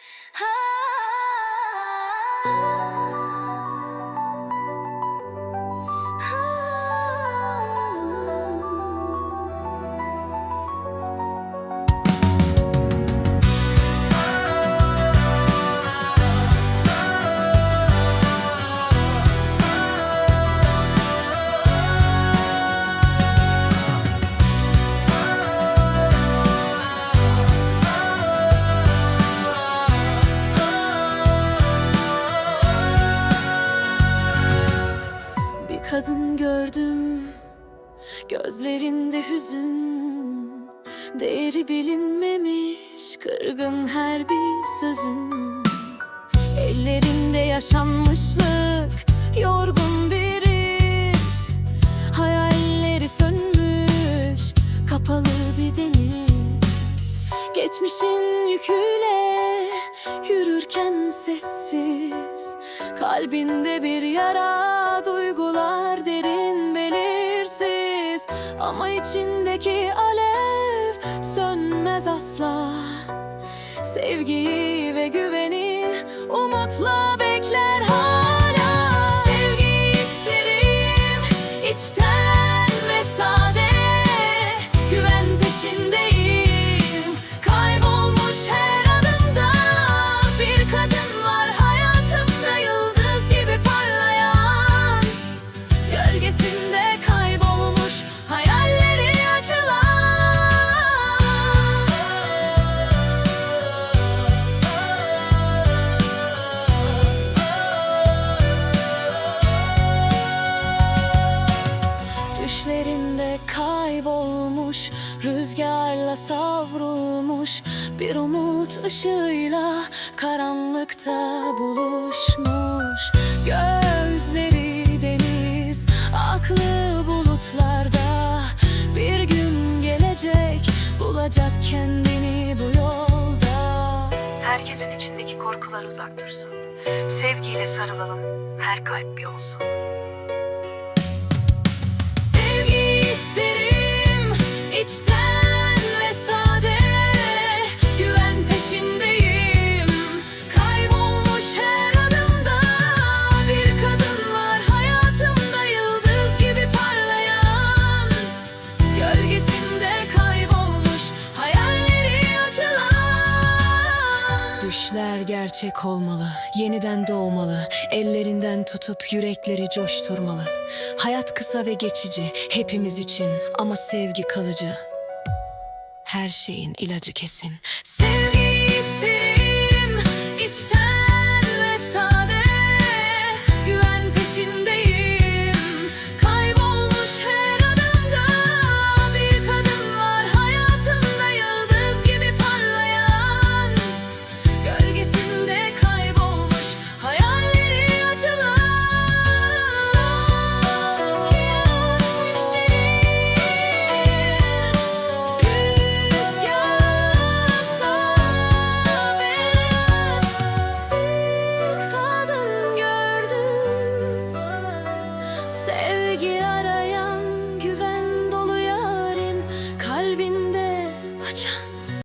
Bir kadın gördüm. Gözlerinde hüzün Değeri bilinmemiş Kırgın her bir sözün. Ellerinde yaşanmışlık Yorgun bir iz. Hayalleri sönmüş Kapalı bir deniz. Geçmişin yüküyle Yürürken sessiz Kalbinde bir yara Duygular derin belirsiz. Ama içindeki alev Sönmez asla. Sevgiyi ve güveni umutla bekler Rüzgarla savrulmuş Bir umut ışığıyla Karanlıkta buluşmuş Gözleri deniz Aklı bulutlarda Bir gün gelecek Bulacak kendini bu yolda Herkesin içindeki korkular uzak dursun. Sevgiyle sarılalım, her kalp bir olsun. Gerçek olmalı, yeniden doğmalı, ellerinden tutup yürekleri coşturmalı. Hayat kısa ve geçici, hepimiz için ama sevgi kalıcı. Her şeyin ilacı kesin. Sevgi